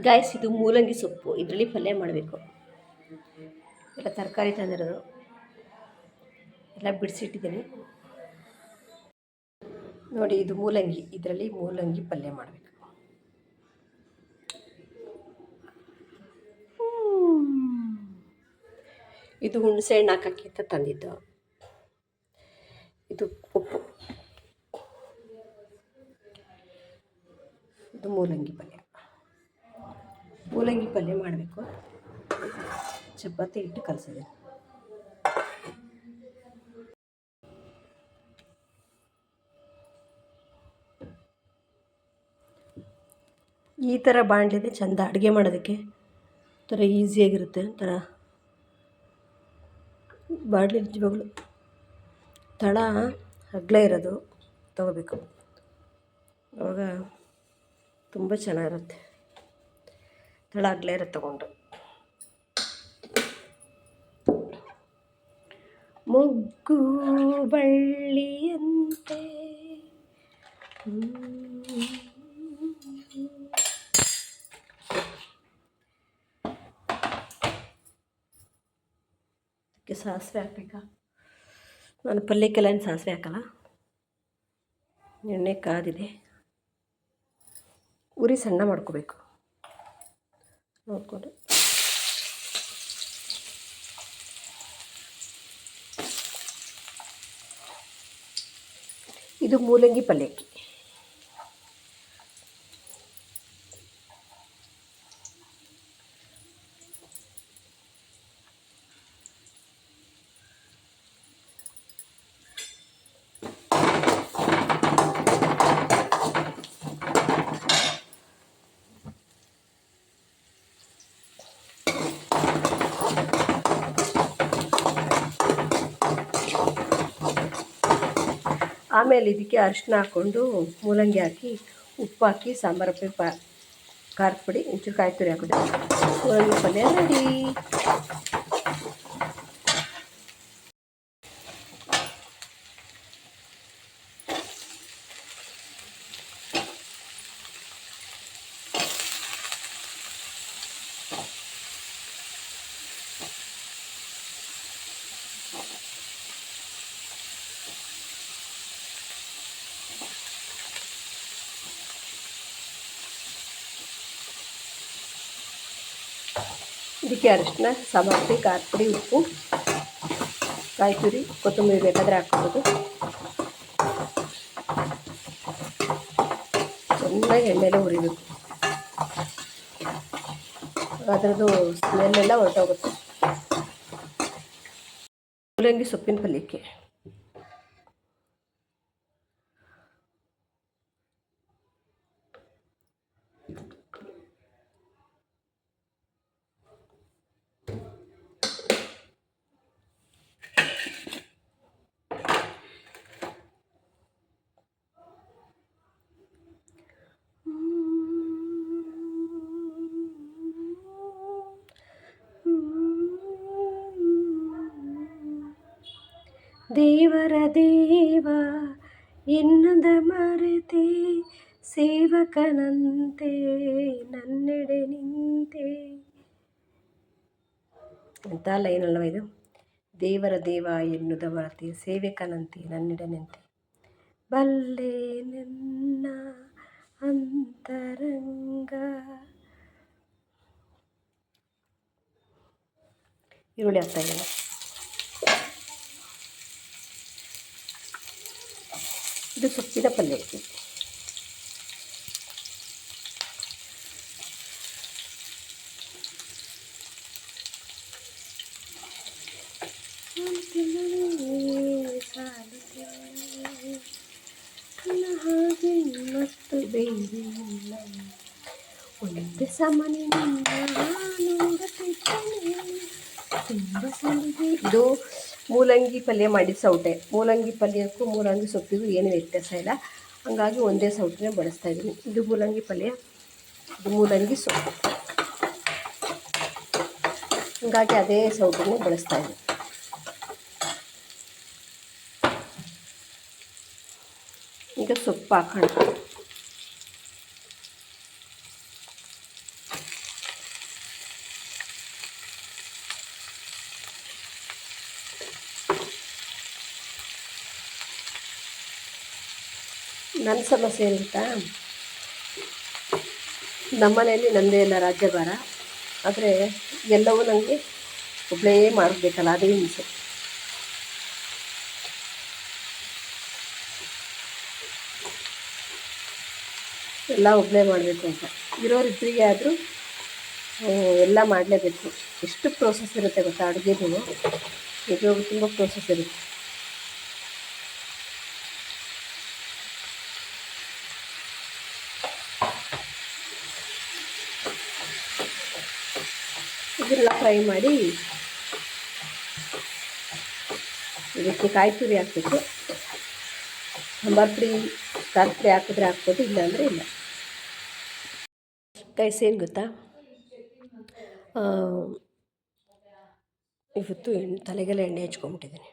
Guys ಇದು ಮೂಲಂಗಿ ಸೊಪ್ಪು. ಇದರಲ್ಲಿ ಪಲ್ಯ ಮಾಡಬೇಕು. ಎಲ್ಲ ತರಕಾರಿ ತಂದಿರೋದು. ಎಲ್ಲ ಬಿಡಿಸಿಟ್ಟಿದ್ದೀನಿ. ನೋಡಿ, ಇದು ಮೂಲಂಗಿ. ಇದರಲ್ಲಿ ಮೂಲಂಗಿ ಪಲ್ಯ ಮಾಡಬೇಕು. ಇದು ಹುಣಸೆ ಹಣ್ಣು ಹಾಕಕ್ಕೆ ಅಂತ ತಂದಿದ್ದು. ಇದು ಉಪ್ಪು. ಇದು ಮೂಲಂಗಿ ಪಲ್ಯ. ಮೂಲಂಗಿ ಪಲ್ಯ ಮಾಡಬೇಕು. ಚಪಾತಿ ಹಿಟ್ಟು ಕಲಸಿದೆ ಈ ಥರ ಬಾಣಲಿದೆ ಚೆಂದ ಅಡುಗೆ ಮಾಡೋದಕ್ಕೆ. ಒಂಥರ ಈಸಿಯಾಗಿರುತ್ತೆ ಒಂಥರ ಬಾಣಲಿ ನಿಜವಾಗ್ಲು ತಳ ಹಗ್ಲ ಇರೋದು, ತಗೋಬೇಕು. ಅವಾಗ ತುಂಬ ಚೆನ್ನಾಗಿರುತ್ತೆ. ತಳ ಅಗಲ ಇರೋದು ತಗೊಂಡು ಮೊಗ್ಗು ಬಳ್ಳಿಯಂತೆ. ಅದಕ್ಕೆ ಸಾಸಿವೆ ಹಾಕ್ಬೇಕಾ? ನಾನು ಪಲ್ಯಕ್ಕೆಲ್ಲ ಏನು ಸಾಸಿವೆ ಹಾಕಲ್ಲ. ಎಣ್ಣೆ ಕಾದಿದೆ. ಉರಿ ಸಣ್ಣ ಮಾಡ್ಕೋಬೇಕು. ನೋಡಿಕೊಂಡು. ಇದು ಮೂಲಂಗಿ ಪಲ್ಯಕ್ಕೆ. ಆಮೇಲೆ ಇದಕ್ಕೆ ಅರಿಶಿನ ಹಾಕ್ಕೊಂಡು ಮೂಲಂಗಿ ಹಾಕಿ, ಉಪ್ಪು ಹಾಕಿ, ಸಾಂಬಾರು ಪುಡಿ ಪಾ ಖಾರದ ಪುಡಿ, ಒಂಚೂರು ಕಾಯಿ ತುರಿ ಹಾಕಿದೆ ಮೂಲಂಗಿ ಪಲ್ಯ ರೆಡಿ. ಇದಕ್ಕೆ ಅರಿಶಿನ ಸಾಂಬಾರು ಖಾರ ಪುಡಿ ಉಪ್ಪು ಕಾಯಿ ತುರಿ ಕೊತ್ತಂಬರಿ ಬೇಕಾದರೆ ಹಾಕ್ಬೋದು. ಚೆನ್ನಾಗಿ ಎಣ್ಣೆಲೆ ಹುರಿಬೇಕು. ಅದರದ್ದು ಸ್ಮೆಲ್ಲೆಲ್ಲ ಹೊರಟೋಗುತ್ತೆ. ಮೂಲಂಗಿ ಸೊಪ್ಪಿನ ಪಲ್ಯಕ್ಕೆ. ದೇವರ ದೇವ, ಎನ್ನದ ಮರೆತೆ, ಸೇವಕನಂತೆ, ನನ್ನೆಡೆ ನಿಂತೆ. ಎಂಥ ಲೈನಲ್ವ ಇದು? ದೇವರ ದೇವ ಎನ್ನುದ ಮರೆತೆ ಸೇವಕನಂತೆ, ನನ್ನೆಡೆ ನಿಂತೆ. ಬಲ್ಲೆ ನನ್ನ ಅಂತರಂಗ. ಈರುಳ್ಳಿ ಆಗ್ತಾ ಇದು ಸೊಪ್ಪಿನ ಪಲ್ಯ ಇದು ಹಾಗೆ ಮತ್ತು ಬೇರಿಲ್ಲ ಒಂದೇ ಸಮನಿನಿಂದ ನೋಡುತ್ತಿದ್ದೇನೆ ತುಂಬ ಸಂದಿದೆ ಇದು ಮೂಲಂಗಿ ಪಲ್ಯ ಮಾಡಿದ ಸೌಟೆ. ಮೂಲಂಗಿ ಪಲ್ಯಕ್ಕೂ ಮೂಲಂಗಿ ಸೊಪ್ಪಿಗೂ ಏನು ವ್ಯತ್ಯಾಸ ಇಲ್ಲ. ಹಾಗಾಗಿ ಒಂದೇ ಸೌಟನ್ನೇ ಬಳಸ್ತಾ ಇದ್ದೀನಿ. ಇದು ಮೂಲಂಗಿ ಪಲ್ಯ, ಇದು ಮೂಲಂಗಿ ಸೊಪ್ಪು. ಹಾಗಾಗಿ ಅದೇ ಸೌಟನ್ನು ಬಳಸ್ತಾ ಇದ್ದೀನಿ. ಈಗ ಸೊಪ್ಪು ಹಾಕೋಣ. ನನ್ನ ಸಮಸ್ಯೆ ಏನು ನಮ್ಮನೆಯಲ್ಲಿ ನನ್ನದೇ ಎಲ್ಲ ರಾಜ್ಯಭಾರ. ಆದರೆ ಎಲ್ಲವೂ ನನಗೆ ಒಬ್ಬಳೇ ಮಾಡಬೇಕಲ್ಲ, ಅದೇ ಹಿಂಸೆ. ಎಲ್ಲ ಒಬ್ಬಳೇ ಮಾಡಬೇಕು ಅಂತ. ಇರೋರಿಬ್ಬರಿಗೆ ಆದರೂ ಎಲ್ಲ ಮಾಡಲೇಬೇಕು. ಎಷ್ಟು ಪ್ರೋಸೆಸ್ ಇರುತ್ತೆ ಗೊತ್ತಾ? ಅಡುಗೆಗೂ ನಿಜವಾಗ್ಲೂ ತುಂಬ ಪ್ರೋಸೆಸ್ ಇರುತ್ತೆ. ಇದೆಲ್ಲ ಫ್ರೈ ಮಾಡಿ ಇದಕ್ಕೆ ಕಾಯಿ ತುರಿ ಹಾಕಬೇಕು. ಸಾಂಬಾರು ಪುಡಿ ಖಾರ ಪುಡಿ ಹಾಕಿದ್ರೆ ಹಾಕ್ಬೋದು, ಇಲ್ಲಾಂದರೆ ಇಲ್ಲ. ಗೈಸ್ ಏನು ಗೊತ್ತಾ? ಇವತ್ತು ಎಣ್ಣೆ, ತಲೆಗೆಲ್ಲ ಎಣ್ಣೆ ಹಚ್ಕೊಂಬಿಟ್ಟಿದ್ದೀನಿ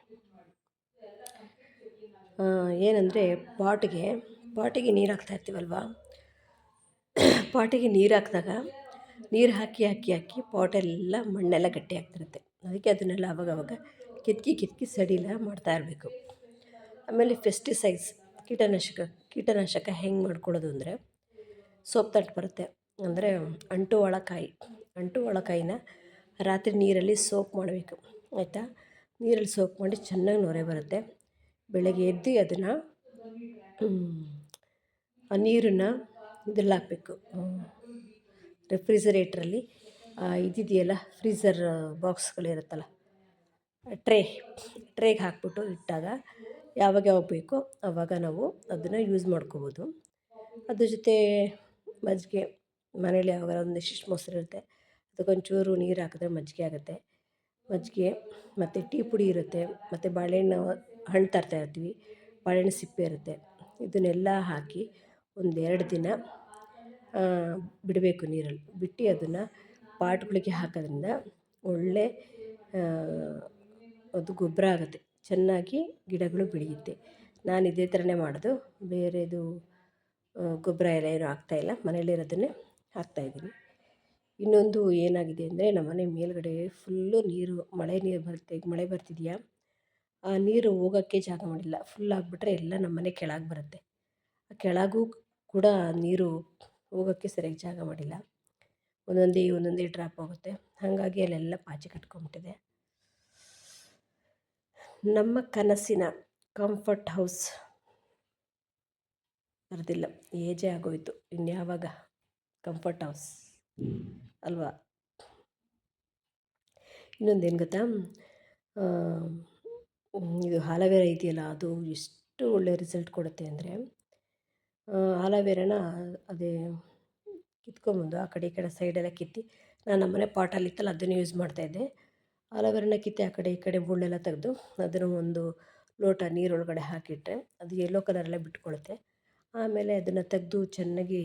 ಏನಂದರೆ ಪಾಟಿಗೆ ಪಾಟಿಗೆ ನೀರು ಹಾಕ್ತಾ ಇರ್ತೀವಲ್ವ? ಪಾಟಿಗೆ ನೀರು ಹಾಕಿದಾಗ ನೀರು ಹಾಕಿ ಹಾಕಿ ಹಾಕಿ ಪಾಟೆಲ್ಲ ಮಣ್ಣೆಲ್ಲ ಗಟ್ಟಿ ಆಗ್ತಿರುತ್ತೆ. ಅದಕ್ಕೆ ಅದನ್ನೆಲ್ಲ ಅವಾಗವಾಗ ಕಿತ್ಕಿ ಕಿತ್ಕಿ ಸಡಿಲ ಮಾಡ್ತಾ ಇರಬೇಕು. ಆಮೇಲೆ ಫೆಸ್ಟಿಸೈಡ್ಸ್ ಕೀಟನಾಶಕ ಕೀಟನಾಶಕ ಹೆಂಗೆ ಮಾಡ್ಕೊಳ್ಳೋದು ಅಂದರೆ ಸೋಪ್ ತಟ್ಟು ಬರುತ್ತೆ. ಅಂದರೆ ಅಂಟು ಒಳಕಾಯಿ, ಅಂಟು ಒಳಕಾಯಿನ ರಾತ್ರಿ ನೀರಲ್ಲಿ ಸೋಪ್ ಮಾಡಬೇಕು. ಆಯಿತಾ? ನೀರಲ್ಲಿ ಸೋಪ್ ಮಾಡಿ ಚೆನ್ನಾಗಿ ನೊರೆ ಬರುತ್ತೆ. ಬೆಳಗ್ಗೆ ಎದ್ದು ಅದನ್ನು ಆ ನೀರನ್ನು ಇದ್ರಲ್ಲಿ ಹಾಕಬೇಕು. ರೆಫ್ರಿಜರೇಟ್ರಲ್ಲಿ ಇದಿದೆಯಲ್ಲ ಫ್ರೀಝರ್ ಬಾಕ್ಸ್ಗಳಿರುತ್ತಲ್ಲ, ಟ್ರೇ, ಟ್ರೇಗೆ ಹಾಕ್ಬಿಟ್ಟು ಇಟ್ಟಾಗ ಯಾವಾಗ ಯಾವಾಗ ಬೇಕೋ ಆವಾಗ ನಾವು ಅದನ್ನು ಯೂಸ್ ಮಾಡ್ಕೋಬೋದು. ಅದ್ರ ಜೊತೆ ಮಜ್ಜಿಗೆ ಮನೇಲಿ ಯಾವಾಗ ಒಂದು ಇಷ್ಟಿಷ್ಟು ಮೊಸರು ಇರುತ್ತೆ ಅದಕ್ಕೊಂಚೂರು ನೀರು ಹಾಕಿದ್ರೆ ಮಜ್ಜಿಗೆ ಆಗುತ್ತೆ. ಮಜ್ಜಿಗೆ ಮತ್ತು ಟೀ ಪುಡಿ ಇರುತ್ತೆ, ಮತ್ತು ಬಾಳೆಹಣ್ಣು, ಹಣ್ಣು ತರ್ತಾ ಇರ್ತೀವಿ, ಬಾಳೆಹಣ್ಣು ಸಿಪ್ಪೆ ಇರುತ್ತೆ. ಇದನ್ನೆಲ್ಲ ಹಾಕಿ ಒಂದೆರಡು ದಿನ ಬಿಡಬೇಕು ನೀರಲ್ಲಿ. ಬಿಟ್ಟು ಅದನ್ನು ಪಾಟ್ಗಳಿಗೆ ಹಾಕೋದ್ರಿಂದ ಒಳ್ಳೆ ಅದು ಗೊಬ್ಬರ ಆಗುತ್ತೆ. ಚೆನ್ನಾಗಿ ಗಿಡಗಳು ಬೆಳೆಯುತ್ತೆ. ನಾನು ಇದೇ ಥರನೇ ಮಾಡೋದು. ಬೇರೆದು ಗೊಬ್ಬರ ಎಲ್ಲ ಏನೂ ಹಾಕ್ತಾಯಿಲ್ಲ ಮನೇಲಿರೋದನ್ನೇ ಹಾಕ್ತಾಯಿದ್ದೀನಿ ಇನ್ನೊಂದು ಏನಾಗಿದೆ ಅಂದರೆ ನಮ್ಮನೆ ಮೇಲುಗಡೆ ಫುಲ್ಲು ನೀರು, ಮಳೆ ನೀರು ಬರುತ್ತೆ. ಮಳೆ ಬರ್ತಿದೆಯಾ? ಆ ನೀರು ಹೋಗೋಕ್ಕೆ ಜಾಗ ಮಾಡಿಲ್ಲ. ಫುಲ್ ಆಗಿಬಿಟ್ರೆ ಎಲ್ಲ ನಮ್ಮನೆ ಕೆಳಗೆ ಬರುತ್ತೆ. ಕೆಳಗೂ ಕೂಡ ನೀರು ಹೋಗೋಕ್ಕೆ ಸರಿಯಾಗಿ ಜಾಗ ಮಾಡಿಲ್ಲ. ಒಂದೊಂದೇ ಒಂದೊಂದೇ ಡ್ರಾಪ್ ಆಗುತ್ತೆ ಹಾಗಾಗಿ ಅಲ್ಲೆಲ್ಲ ಪಾಚಿ ಕಟ್ಕೊಂಬಿಟ್ಟಿದೆ. ನಮ್ಮ ಕನಸಿನ ಕಂಫರ್ಟ್ ಹೌಸ್ ಬರೋದಿಲ್ಲ. ಏಜೆ ಆಗೋಯ್ತು? ಇನ್ಯಾವಾಗ ಕಂಫರ್ಟ್ ಹೌಸ್ ಅಲ್ವಾ? ಇನ್ನೊಂದೇನು ಗೊತ್ತಾ? ಇದು ಹಾಲವೇರ ಇದೆಯಲ್ಲ, ಅದು ಎಷ್ಟು ಒಳ್ಳೆ ರಿಸಲ್ಟ್ ಕೊಡುತ್ತೆ ಅಂದರೆ ಆಲೋವೆರಾನ ಅದೇ ಕಿತ್ಕೊಂಬಂದು ಆ ಕಡೆ ಈ ಕಡೆ ಸೈಡೆಲ್ಲ ಕಿತ್ತಿ, ನಾನು ನಮ್ಮನೆ ಪಾಟಲ್ಲಿತ್ತಲ್ಲ ಅದನ್ನು ಯೂಸ್ ಮಾಡ್ತಾಯಿದ್ದೆ ಆಲೋವೆರಾನ ಕಿತ್ತು ಆ ಕಡೆ ಈ ಕಡೆ ಮುಳ್ಳೆಲ್ಲ ತೆಗೆದು ಅದನ್ನು ಒಂದು ಲೋಟ ನೀರೊಳಗಡೆ ಹಾಕಿಟ್ಟರೆ ಅದು ಎಲ್ಲೋ ಕಲರೆಲ್ಲ ಬಿಟ್ಕೊಳುತ್ತೆ. ಆಮೇಲೆ ಅದನ್ನು ತೆಗೆದು ಚೆನ್ನಾಗಿ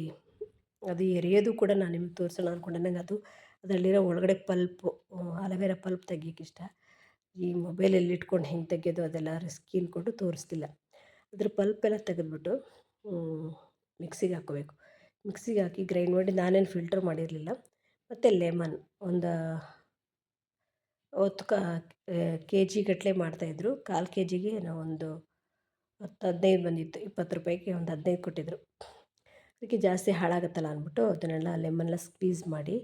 ಅದು ಎರೆಯೋದು ಕೂಡ ನಾನು ನಿಮ್ಗೆ ತೋರಿಸೋಣ ಅಂದ್ಕೊಂಡೆ ನಂಗೆ ಅದು ಅದರಲ್ಲಿರೋ ಒಳಗಡೆ ಪಲ್ಪು ಆಲೋವೆರಾ ಪಲ್ಪ್ ತೆಗಿಯೋಕೆ ಇಷ್ಟ. ಈ ಮೊಬೈಲಲ್ಲಿ ಇಟ್ಕೊಂಡು ಹೆಂಗೆ ತೆಗೆಯೋದು ಅದೆಲ್ಲ ರಿಸ್ಕಿ ಅಂದ್ಕೊಂಡು ತೋರಿಸ್ತಿಲ್ಲ. ಅದ್ರ ಪಲ್ಪೆಲ್ಲ ತೆಗೆದ್ಬಿಟ್ಟು ಮಿಕ್ಸಿಗೆ ಹಾಕ್ಕೋಬೇಕು. ಮಿಕ್ಸಿಗೆ ಹಾಕಿ ಗ್ರೈಂಡ್ ಮಾಡಿ ನಾನೇನು ಫಿಲ್ಟರ್ ಮಾಡಿರಲಿಲ್ಲ. ಮತ್ತು ಲೆಮನ್ ಒಂದು ಅವತ್ತು ಕೆ ಜಿ ಗಟ್ಟಲೆ ಮಾಡ್ತಾಯಿದ್ರು. ಕಾಲು ಕೆ ಜಿಗೆ ನಾವೊಂದು ಹತ್ತು ಹದಿನೈದು ಬಂದಿತ್ತು. ಇಪ್ಪತ್ತು ರೂಪಾಯಿಗೆ ಒಂದು ಹದಿನೈದು ಕೊಟ್ಟಿದ್ದರು ಅದಕ್ಕೆ ಜಾಸ್ತಿ ಹಾಳಾಗುತ್ತಲ್ಲ ಅಂದ್ಬಿಟ್ಟು ಅದನ್ನೆಲ್ಲ ಲೆಮನ್ನೆಲ್ಲ ಸ್ಕ್ವೀಸ್ ಮಾಡಿ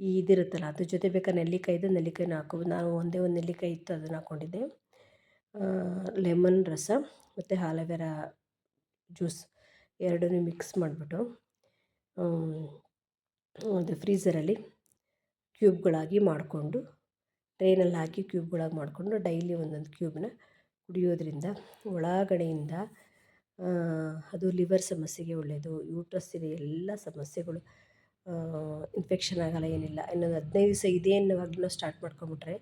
ಈ ಇದಿರುತ್ತಲ್ಲ, ಅದ್ರ ಜೊತೆ ಬೇಕಾದ್ರೆ ನೆಲ್ಲಿಕಾಯಿದು, ನೆಲ್ಲಿಕಾಯಿನ ಹಾಕೋದು ನಾನು ಒಂದೇ ಒಂದು ನೆಲ್ಲಿಕಾಯಿ ಇತ್ತು ಅದನ್ನು ಹಾಕ್ಕೊಂಡಿದ್ದೆ. ಲೆಮನ್ ರಸ ಮತ್ತು ಆಲೋವೆರಾ ಜ್ಯೂಸ್. ಎರಡನ್ನೂ ಮಿಕ್ಸ್ ಮಾಡಿಬಿಟ್ಟು ಅದು ಫ್ರೀಝರಲ್ಲಿ ಕ್ಯೂಬ್ಗಳಾಗಿ ಮಾಡಿಕೊಂಡು, ಟ್ರೈನಲ್ಲಿ ಹಾಕಿ ಕ್ಯೂಬ್ಗಳಾಗಿ ಮಾಡಿಕೊಂಡು ಡೈಲಿ ಒಂದೊಂದು ಕ್ಯೂಬ್ನ ಕುಡಿಯೋದ್ರಿಂದ ಒಳಗಡೆಯಿಂದ ಅದು ಲಿವರ್ ಸಮಸ್ಯೆಗೆ ಒಳ್ಳೆಯದು ಯೂಟ್ರಸ್ಸಿನ ಎಲ್ಲ ಸಮಸ್ಯೆಗಳು ಇನ್ಫೆಕ್ಷನ್ ಆಗಲ್ಲ, ಏನಿಲ್ಲ, ಇನ್ನೊಂದು ಹದಿನೈದು ದಿವಸ ಇದೇ ಅನ್ನೋವಾಗಲೂ ಸ್ಟಾರ್ಟ್ ಮಾಡ್ಕೊಂಬಿಟ್ರೆ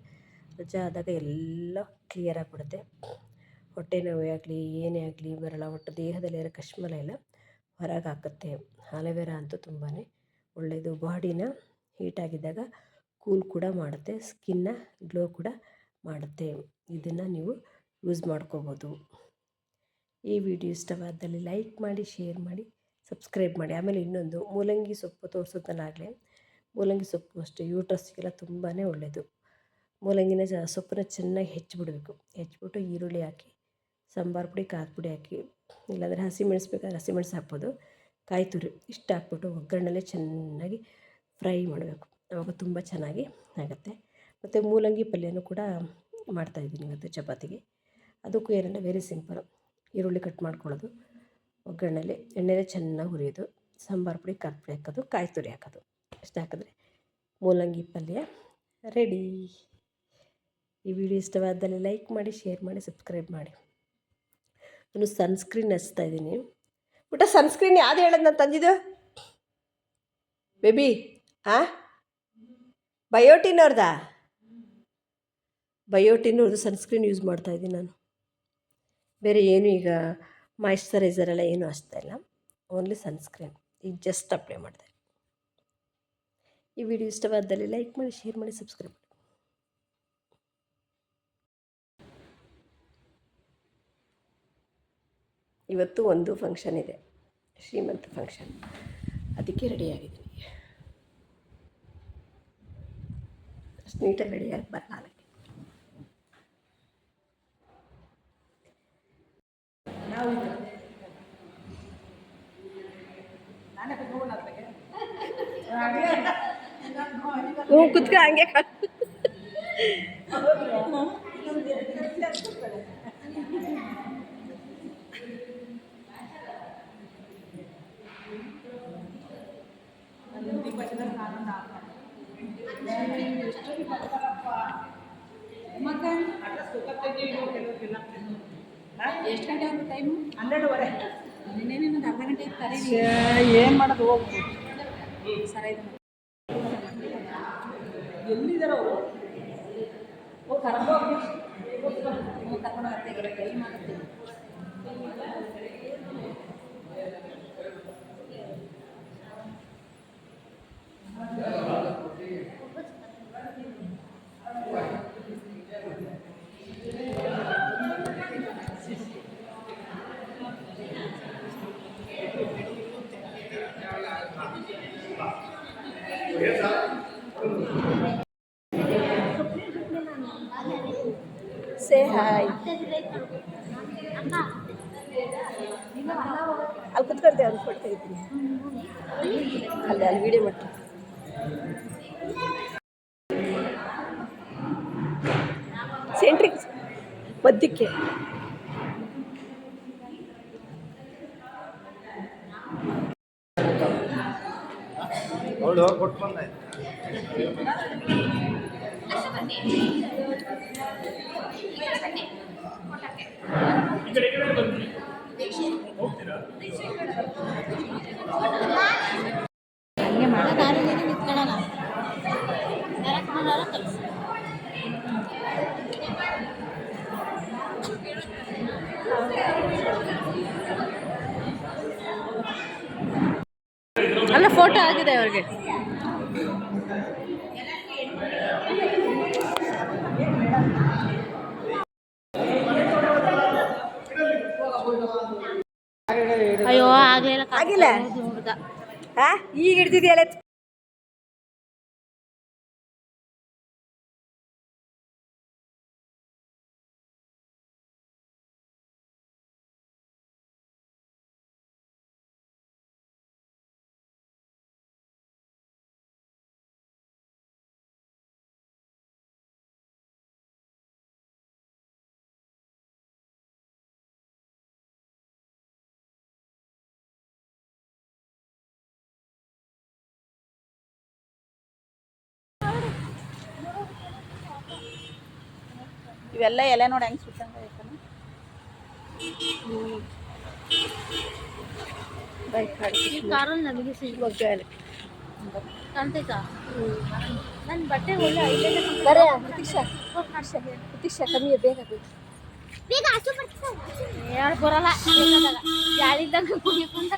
ರಜಾ ಆದಾಗ ಎಲ್ಲ ಕ್ಲಿಯರ್ ಆಗಿಬಿಡುತ್ತೆ. ಹೊಟ್ಟೆ ನೋವೇ ಆಗಲಿ, ಏನೇ ಆಗಲಿ, ಬರಲ್ಲ, ಒಟ್ಟು ದೇಹದಲ್ಲಿರೋ ಕಶ್ಮಲ ಎಲ್ಲ ಹೊರಗೆ ಹಾಕುತ್ತೆ ಆಲೋವೆರಾ ಅಂತೂ ತುಂಬಾ ಒಳ್ಳೆಯದು ಬಾಡಿನ ಹೀಟಾಗಿದ್ದಾಗ ಕೂಲ್ ಕೂಡ ಮಾಡುತ್ತೆ. ಸ್ಕಿನ್ನ ಗ್ಲೋ ಕೂಡ ಮಾಡುತ್ತೆ. ಇದನ್ನು ನೀವು ಯೂಸ್ ಮಾಡ್ಕೋಬೋದು. ಈ ವಿಡಿಯೋ ಇಷ್ಟವಾದಲ್ಲಿ ಲೈಕ್ ಮಾಡಿ, ಶೇರ್ ಮಾಡಿ, ಸಬ್ಸ್ಕ್ರೈಬ್ ಮಾಡಿ. ಆಮೇಲೆ ಇನ್ನೊಂದು, ಮೂಲಂಗಿ ಸೊಪ್ಪು ತೋರಿಸೋದನ್ನಾಗಲೇ ಮೂಲಂಗಿ ಸೊಪ್ಪು ಅಷ್ಟೇ. ಯೂಟ್ರಸ್ಗೆಲ್ಲ ತುಂಬಾ ಒಳ್ಳೆಯದು ಮೂಲಂಗಿನ ಜ, ಸೊಪ್ಪನ್ನ ಚೆನ್ನಾಗಿ ಹೆಚ್ಚಿಬಿಡ್ಬೇಕು ಹೆಚ್ಚಿಬಿಟ್ಟು ಈರುಳ್ಳಿ ಹಾಕಿ, ಸಾಂಬಾರು ಪುಡಿ ಖಾರದ ಪುಡಿ ಹಾಕಿ ಇಲ್ಲಾಂದರೆ ಹಸಿಮೆಣಸು ಬೇಕಾದ್ರೆ ಹಸಿಮೆಣಸು ಹಾಕ್ಬೋದು. ಕಾಯಿ ತುರಿ ಇಷ್ಟು ಹಾಕ್ಬಿಟ್ಟು ಒಗ್ಗರಣೆಲೆ ಚೆನ್ನಾಗಿ ಫ್ರೈ ಮಾಡಬೇಕು. ಆವಾಗ ತುಂಬ ಚೆನ್ನಾಗಿ ಆಗುತ್ತೆ. ಮತ್ತು ಮೂಲಂಗಿ ಪಲ್ಯನೂ ಕೂಡ ಮಾಡ್ತಾಯಿದ್ದೀನಿ ಇವತ್ತು ಚಪಾತಿಗೆ. ಅದಕ್ಕೂ ಏನೆಲ್ಲ ವೆರಿ ಸಿಂಪಲ್ ಈರುಳ್ಳಿ ಕಟ್ ಮಾಡ್ಕೊಳ್ಳೋದು. ಒಗ್ಗರಣೆಲಿ ಎಣ್ಣೆಲೆ ಚೆನ್ನಾಗಿ ಹುರಿಯೋದು. ಸಾಂಬಾರು ಪುಡಿ, ಖಾರ ಪುಡಿ ಹಾಕೋದು, ಕಾಯಿ ತುರಿ ಹಾಕೋದು. ಇಷ್ಟು ಹಾಕಿದ್ರೆ ಮೂಲಂಗಿ ಪಲ್ಯ ರೆಡಿ ಈ ವಿಡಿಯೋ ಇಷ್ಟವಾದಲ್ಲಿ ಲೈಕ್ ಮಾಡಿ ಶೇರ್ ಮಾಡಿ ಸಬ್ಸ್ಕ್ರೈಬ್ ಮಾಡಿ. ನಾನು ಸನ್ಸ್ಕ್ರೀನ್ ಹಚ್ತಾ ಇದ್ದೀನಿ ಊಟ ಸನ್ಸ್ಕ್ರೀನ್ ಯಾವ್ದು ಹೇಳೋದು ನಾನು ತಂದಿದ್ದು ಬೇಬಿ ಹಾಂ ಬಯೋಟಿನವ್ರದಾ ಬಯೋಟಿನವ್ರದ್ದು ಸನ್ಸ್ಕ್ರೀನ್ ಯೂಸ್ ಮಾಡ್ತಾ ಇದ್ದೀನಿ ನಾನು. ಬೇರೆ ಏನು ಈಗ ಮಾಯಿಶ್ಚರೈಸರ್ ಎಲ್ಲ ಏನೂ ಹಚ್ತಾ ಇಲ್ಲ ಓನ್ಲಿ ಸನ್ಸ್ಕ್ರೀನ್ ಈಗ ಜಸ್ಟ್ ಅಪ್ಲೈ ಮಾಡಿದೆ. ಈ ವಿಡಿಯೋ ಇಷ್ಟವಾದಲ್ಲಿ ಲೈಕ್ ಮಾಡಿ ಶೇರ್ ಮಾಡಿ ಸಬ್ಸ್ಕ್ರೈಬ್ ಮಾಡಿ. ಇವತ್ತು ಒಂದು ಫಂಕ್ಷನ್ ಇದೆ. ಶ್ರೀಮಂತ ಫಂಕ್ಷನ್ ಅದಕ್ಕೆ ರೆಡಿಯಾಗಿದ್ದೀನಿ ಅಷ್ಟು ನೀಟಾಗಿ ರೆಡಿಯಾಗಿ ಬರಲ್ಲ ನನಗೆ ಹ್ಞೂ ಕುತ್ಕ ಹಂಗೆ ಕಾ- ಎಷ್ಟು ಗಂಟೆ ಒಂದು ಟೈಮು ಹನ್ನೆರಡುವರೆ. ನಿನ್ನೆ ಒಂದು ಅರ್ಧ ಗಂಟೆ ಇರ್ತಾರೆ ಏನು ಮಾಡೋದು ಹೋಗ್ಬೋದು ಸರ ಇದು ಎಲ್ಲಿದ್ದಾರೆ ಅವರು? ಹೋಗಿ. ಕರ್ಕೊಂಡು ಕರ್ಕೊಂಡು ಬರ್ತಾ ಕೈ ಮಾಡುತ್ತೆ. ಸೇ ಹಾಯ್ ಅಲ್ಲಿ ಕುತ್ಕೊಳ್ತೇವೆ ಅವ್ರು ಕೊಡ್ತಾ ಇದ್ದೀನಿ ಅಲ್ಲಿ ಅಲ್ಲಿ ವಿಡಿಯೋ ಮಾಡ್ತೀನಿ ಸೆಂಟ್ರಿಗೆ ಮಧ್ಯಕ್ಕೆ ಅಲ್ಲ ಫೋಟೋ ಆಗಿದೆ ಅವ್ರಿಗೆ. ಅಯ್ಯೋ ಆಗ್ಲಿಲ್ಲ ಆಗಿಲ್ಲ? ಈಗ ಹಿಡ್ದಿದ್ಯಲ್ಲ ಇವೆಲ್ಲ ಎಲೆ ನೋಡಿ ಹೆಂಗೆ ಸುತ್ತಂಗ ಐತನ? ನನ್ನ ಬಟ್ಟೆ ಒಳ್ಳೆ ಬರೇ ಪ್ರತೀಕ್ಷಾ. ಪ್ರತೀಕ್ಷಾ ಕಮ್ಮಿ ಬೇಗ ಬರಲ್ಲ. ಯಾರಿದ್ದಾಗ ಕುಣಿಕೊಂಡು